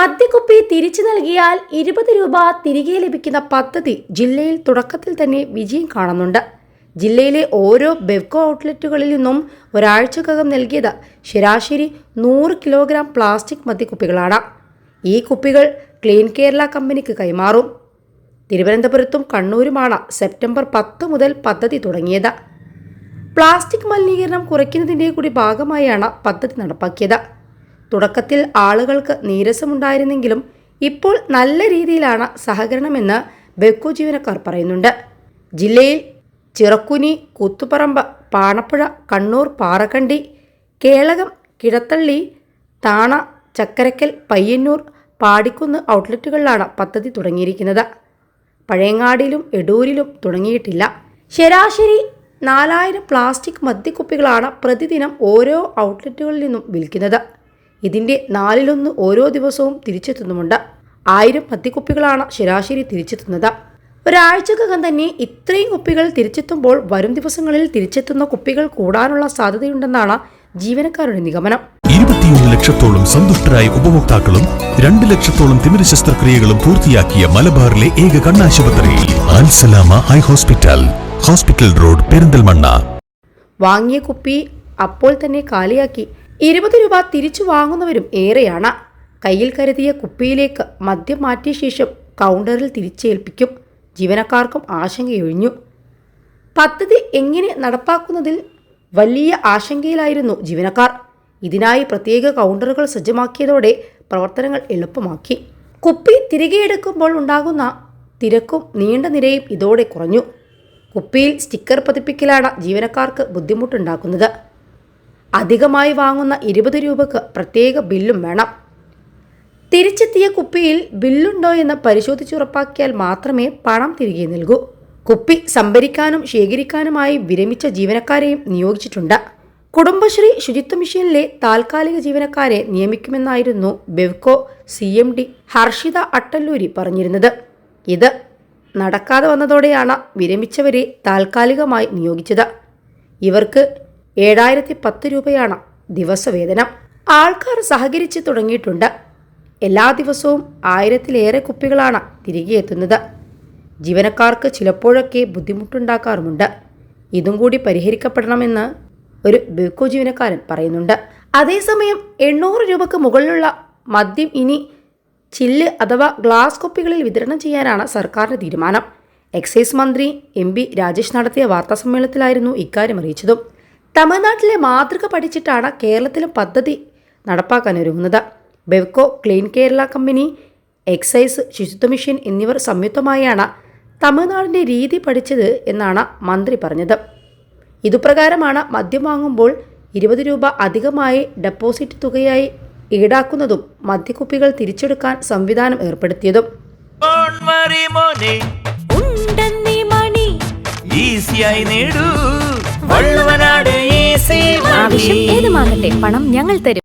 മദ്യക്കുപ്പി തിരിച്ചു നൽകിയാൽ ഇരുപത് രൂപ തിരികെ ലഭിക്കുന്ന പദ്ധതി ജില്ലയിൽ തുടക്കത്തിൽ തന്നെ വിജയം കാണുന്നുണ്ട്. ജില്ലയിലെ ഓരോ ബെവ്കോ ഔട്ട്ലെറ്റുകളിൽ നിന്നും ഒരാഴ്ചക്കകം നൽകിയത് ശരാശരി നൂറ് കിലോഗ്രാം പ്ലാസ്റ്റിക് മദ്യക്കുപ്പികളാണ്. ഈ കുപ്പികൾ ക്ലീൻ കേരള കമ്പനിക്ക് കൈമാറും. തിരുവനന്തപുരത്തും കണ്ണൂരുമാണ് സെപ്റ്റംബർ പത്ത് മുതൽ പദ്ധതി തുടങ്ങിയത്. പ്ലാസ്റ്റിക് മലിനീകരണം കുറയ്ക്കുന്നതിന്റെ കൂടി ഭാഗമായാണ് പദ്ധതി നടപ്പാക്കിയത്. തുടക്കത്തിൽ ആളുകൾക്ക് നീരസമുണ്ടായിരുന്നെങ്കിലും ഇപ്പോൾ നല്ല രീതിയിലാണ് സഹകരണമെന്ന് ബെക്കോ ജീവനക്കാർ പറയുന്നുണ്ട്. ജില്ലയിൽ ചിറക്കുനി കൂത്തുപറമ്പ് പാണപ്പുഴ കണ്ണൂർ പാറക്കണ്ടി കേളകം കിഴത്തള്ളി താണ ചക്കരക്കൽ പയ്യന്നൂർ പാടിക്കുന്ന് ഔട്ട്ലെറ്റുകളിലാണ് പദ്ധതി തുടങ്ങിയിരിക്കുന്നത്. പഴയങ്ങാടിയിലും എടൂരിലും തുടങ്ങിയിട്ടില്ല. ശരാശരി നാലായിരം പ്ലാസ്റ്റിക് മദ്യക്കുപ്പികളാണ് പ്രതിദിനം ഓരോ ഔട്ട്ലെറ്റുകളിൽ നിന്നും വിൽക്കുന്നത്. ഇതിന്റെ നാലിലൊന്ന് ഓരോ ദിവസവും തിരിച്ചെത്തുന്നുമുണ്ട്. ആയിരം പത്തിക്കുപ്പികളാണ് ശരാശരി തിരിച്ചെത്തുന്നത്. ഒരാഴ്ചക്കകം തന്നെ ഇത്രയും കുപ്പികൾ തിരിച്ചെത്തുമ്പോൾ വരും ദിവസങ്ങളിൽ തിരിച്ചെത്തുന്ന കുപ്പികൾ കൂടാനുള്ള സാധ്യതയുണ്ടെന്നാണ് ജീവനക്കാരുടെ നിഗമനം. ഇരുപത്തിയൊന്ന് ലക്ഷത്തോളം സന്തുഷ്ടരായ ഉപഭോക്താക്കളും രണ്ട് ലക്ഷത്തോളം തിമിര ശസ്ത്രക്രിയകളും പൂർത്തിയാക്കിയ മലബാറിലെ ഏക കണ്ണാശുപത്രി Al Salama eye hospital hospital road Perinthalmanna. വാങ്ങിയ കുപ്പി അപ്പോൾ തന്നെ കാലിയാക്കി. ഇരുപത് രൂപ തിരിച്ചു വാങ്ങുന്നവരും ഏറെയാണ്. കയ്യിൽ കരുതിയ കുപ്പിയിലേക്ക് മദ്യം മാറ്റിയ ശേഷം കൗണ്ടറിൽ തിരിച്ചേൽപ്പിക്കും. ജീവനക്കാർക്കും ആശങ്കയൊഴിഞ്ഞു. പദ്ധതി എങ്ങനെ നടപ്പാക്കുന്നതിൽ വലിയ ആശങ്കയിലായിരുന്നു ജീവനക്കാർ. ഇതിനായി പ്രത്യേക കൗണ്ടറുകൾ സജ്ജമാക്കിയതോടെ പ്രവർത്തനങ്ങൾ എളുപ്പമാക്കി. കുപ്പി തിരികെ എടുക്കുമ്പോൾ ഉണ്ടാകുന്ന തിരക്കും നീണ്ട നിരയും ഇതോടെ കുറഞ്ഞു. കുപ്പിയിൽ സ്റ്റിക്കർ പതിപ്പിക്കലാണ് ജീവനക്കാർക്ക് ബുദ്ധിമുട്ടുണ്ടാക്കുന്നത്. അധികമായി വാങ്ങുന്ന ഇരുപത് രൂപക്ക് പ്രത്യേക ബില്ലും വേണം. തിരിച്ചെത്തിയ കുപ്പിയിൽ ബില്ലുണ്ടോ എന്ന് പരിശോധിച്ചുറപ്പാക്കിയാൽ മാത്രമേ പണം തിരികെ നൽകൂ. കുപ്പി സംഭരിക്കാനും ശേഖരിക്കാനുമായി വിരമിച്ച ജീവനക്കാരെയും നിയോഗിച്ചിട്ടുണ്ട്. കുടുംബശ്രീ ശുചിത്വ മിഷനിലെ താൽക്കാലിക ജീവനക്കാരെ നിയമിക്കുമെന്നായിരുന്നു Bevco C M D Harshitha Attalluri പറഞ്ഞിരുന്നത്. ഇത് നടക്കാതെ വന്നതോടെയാണ് വിരമിച്ചവരെ താൽക്കാലികമായി നിയോഗിച്ചത്. ഇവർക്ക് ഏഴായിരത്തി പത്ത് രൂപയാണ് ദിവസവേതനം. ആൾക്കാർ സഹകരിച്ച് തുടങ്ങിയിട്ടുണ്ട്. എല്ലാ ദിവസവും ആയിരത്തിലേറെ കുപ്പികളാണ് തിരികെ എത്തുന്നത്. ജീവനക്കാർക്ക് ചിലപ്പോഴൊക്കെ ബുദ്ധിമുട്ടുണ്ടാക്കാറുമുണ്ട്. ഇതും കൂടി പരിഹരിക്കപ്പെടണമെന്ന് ഒരു ബേക്കോ ജീവനക്കാരൻ പറയുന്നുണ്ട്. അതേസമയം എണ്ണൂറ് രൂപക്ക് മുകളിലുള്ള മദ്യം ഇനി ചില്ല് അഥവാ ഗ്ലാസ് കുപ്പികളിൽ വിതരണം ചെയ്യാനാണ് സർക്കാരിന്റെ തീരുമാനം. എക്സൈസ് മന്ത്രി എം രാജേഷ് നടത്തിയ വാർത്താസമ്മേളനത്തിലായിരുന്നു ഇക്കാര്യം അറിയിച്ചതും. തമിഴ്നാട്ടിലെ മാതൃക പഠിച്ചിട്ടാണ് കേരളത്തിലും പദ്ധതി നടപ്പാക്കാൻ ഒരുങ്ങുന്നത് Bevco clean Kerala company excise Suchitwa mission എന്നിവർ സംയുക്തമായാണ് തമിഴ്നാടിന്റെ രീതി പഠിച്ചത് എന്നാണ് മന്ത്രി പറഞ്ഞത്. ഇതുപ്രകാരമാണ് മദ്യം വാങ്ങുമ്പോൾ ഇരുപത് രൂപ അധികമായി ഡെപ്പോസിറ്റ് തുകയായി ഈടാക്കുന്നതും മദ്യക്കുപ്പികൾ തിരിച്ചെടുക്കാൻ സംവിധാനം ഏർപ്പെടുത്തിയതും. ഈസിയായി നേടൂ. ആവശ്യം ഏതുമാകട്ടെ പണം ഞങ്ങൾ തരും.